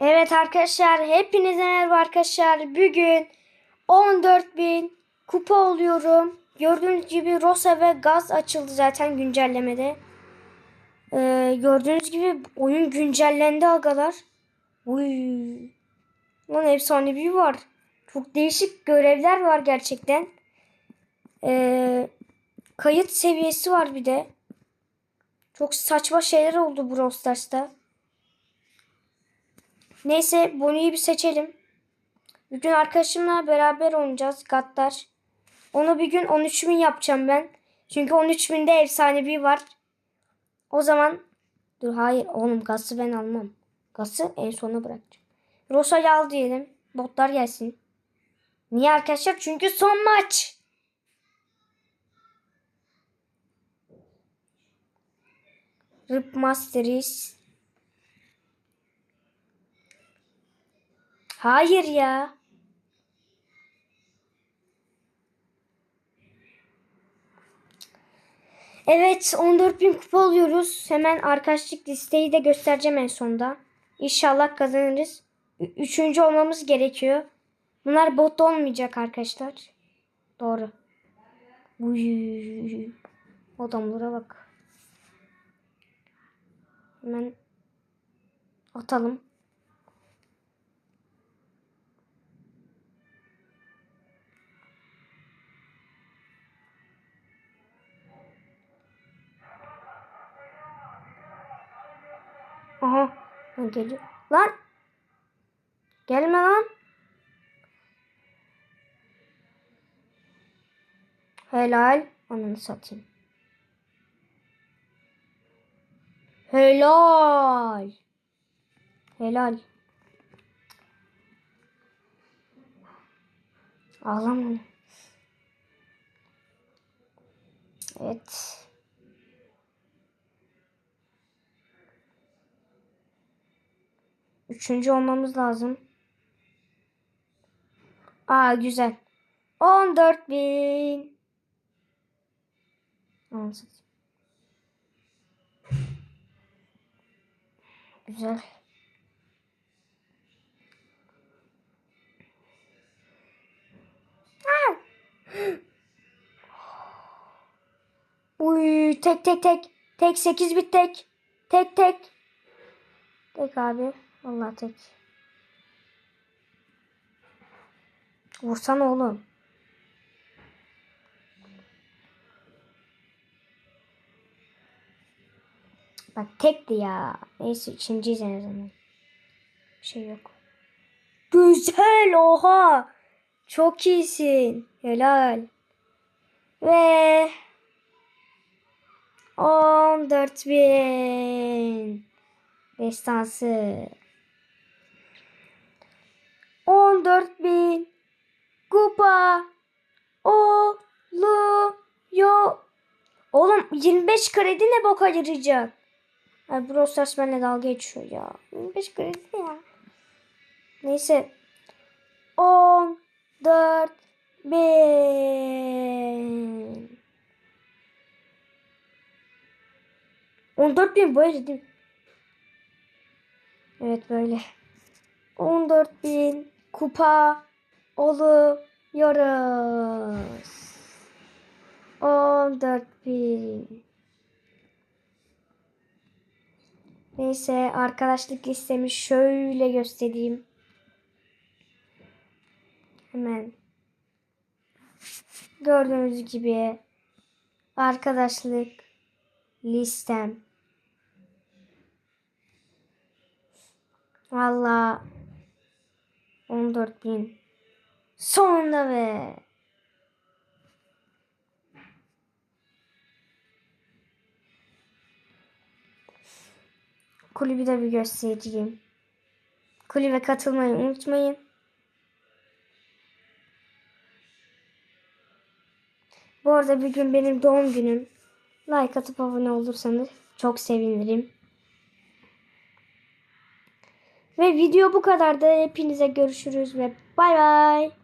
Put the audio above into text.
Evet arkadaşlar hepinize merhaba arkadaşlar. Bugün 14.000 kupa oluyorum. Gördüğünüz gibi Rosa ve Gaz açıldı zaten güncellemede. Ee, gördüğünüz gibi oyun güncellendi agalar. Uy. Lan efsanevi var. Çok değişik görevler var gerçekten. Ee, kayıt seviyesi var bir de. Çok saçma şeyler oldu Brawl Stars'ta. Neyse Bonnie'yi bir seçelim. Bugün arkadaşımla beraber oynayacağız Gattar. Onu bir gün 13.000 yapacağım ben. Çünkü 13.000'de efsanevi var. O zaman dur hayır oğlum gazı ben almam. Gazı en sona bırakacağım. Rosa'yı al diyelim. Botlar gelsin. Niye arkadaşlar? Çünkü son maç. Rip Masteries. Hayır ya. Evet 14.000 kupa alıyoruz. Hemen arkadaşlık listeyi de göstereceğim en sonda. İnşallah kazanırız. Üçüncü olmamız gerekiyor. Bunlar bot olmayacak arkadaşlar. Doğru. Uy. Adamlara bak. Hemen atalım. Lan geliyor. Lan. Gelme lan. Helal. Ananı satayım. Helal. Helal. Ağlama. Evet. Üçüncü olmamız lazım. Aa güzel. 14 bin. Güzel. Aa! Uy tek tek tek. Tek 8 bit tek. Tek tek. Tek abi. Vallahi tek. Vursana oğlum. Bak tekti ya. Neyse ikinciyiz en azından. Bir şey yok. Güzel oha. Çok iyisin. Helal. Ve 14 bin. Destansı. 14 bin. Kupa. Oluyor. Oğlum 25 kredi ne boka yarayacak? Ay Brawl Stars benimle dalga geçiyor ya. 25 kredi ya? Neyse. 14 bin. 14 bin böyle değil mi? Evet böyle. 14 bin kupa oluyoruz. 14 bin. Neyse arkadaşlık listemi şöyle göstereyim. Hemen. Gördüğünüz gibi arkadaşlık listem. Valla 14 bin. Sonunda be. Kulübü de bir göstereyim. Kulübe katılmayı unutmayın. Bu arada bir gün benim doğum günüm. Like atıp abone olursanız çok sevinirim. Ve video bu kadar da hepinize görüşürüz ve bay bay.